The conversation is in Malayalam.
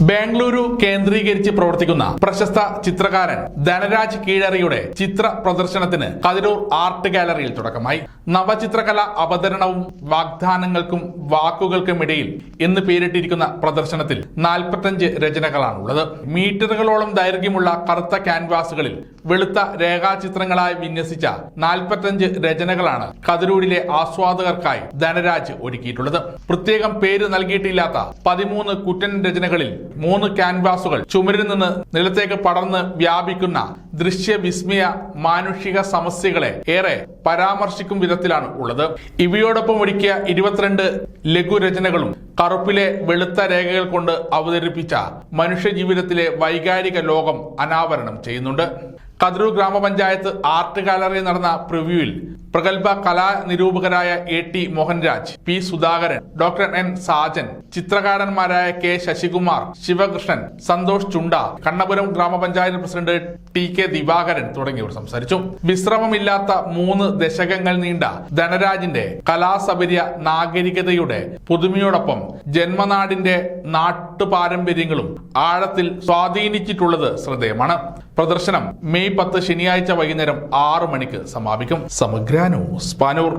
ബാംഗ്ലൂരു കേന്ദ്രീകരിച്ച് പ്രവർത്തിക്കുന്ന പ്രശസ്ത ചിത്രകാരൻ ധനരാജ് കീഴറിയുടെ ചിത്ര പ്രദർശനത്തിന് കതിരൂർ ആർട്ട് ഗാലറിയിൽ തുടക്കമായി. നവചിത്രകല അവതരണവും വാഗ്ദാനങ്ങൾക്കും വാക്കുകൾക്കും ഇടയിൽ എന്ന് പേരിട്ടിരിക്കുന്ന പ്രദർശനത്തിൽ നാൽപ്പത്തഞ്ച് രചനകളാണുള്ളത്. മീറ്ററുകളോളം ദൈർഘ്യമുള്ള കറുത്ത ക്യാൻവാസുകളിൽ വെളുത്ത രേഖാചിത്രങ്ങളായി വിന്യസിച്ച നാൽപ്പത്തഞ്ച് രചനകളാണ് കതിരൂരിലെ ആസ്വാദകർക്കായി ധനരാജ് ഒരുക്കിയിട്ടുള്ളത്. പ്രത്യേകം പേര് നൽകിയിട്ടില്ലാത്ത പതിമൂന്ന് കുറ്റൻ രചനകളിൽ മൂന്ന് ക്യാൻവാസുകൾ ചുമരിൽ നിന്ന് നിലത്തേക്ക് പടർന്ന് വ്യാപിക്കുന്ന ദൃശ്യവിസ്മയ മാനുഷിക സമസ്യകളെ ഏറെ പരാമർശിക്കും വിധത്തിലാണ് ഉള്ളത്. ഇവയോടൊപ്പം ഒരുക്കിയ ഇരുപത്തിരണ്ട് ലഘുരചനകളും കറുപ്പിലെ വെളുത്ത രേഖകൾ കൊണ്ട് അവതരിപ്പിച്ച മനുഷ്യജീവിതത്തിലെ വൈകാരിക ലോകം അനാവരണം ചെയ്യുന്നുണ്ട്. കതിരൂർ ഗ്രാമപഞ്ചായത്ത് ആർട്ട് ഗാലറിയിൽ നടന്ന പ്രിവ്യൂവിൽ പ്രഗത്ഭ കലാ നിരൂപകരായ A T Mohanraj P Sudhakaran doctor N Sajan ചിത്രകാരന്മാരായ K Sasikumar Sivakrishnan Santhosh Chunda Kannapuram ഗ്രാമപഞ്ചായത്ത് പ്രസിഡന്റ് ടി കെ ദിവാകരൻ തുടങ്ങിയവർ സംസാരിച്ചു. വിശ്രമമില്ലാത്ത മൂന്ന് ദശകങ്ങൾ നീണ്ട ധനരാജിന്റെ കലാസബര്യ നാഗരികതയുടെ പുതുമയോടൊപ്പം ജന്മനാടിന്റെ നാട്ടുപാരമ്പര്യങ്ങളും ആഴത്തിൽ സ്വാധീനിച്ചിട്ടുള്ളത് ശ്രദ്ധേയമാണ്. പ്രദർശനം മെയ് പത്ത് ശനിയാഴ്ച വൈകുന്നേരം ആറു മണിക്ക് സമാപിക്കും. സമഗ്രാനോ സ്പാനൂർ പാനൂർ.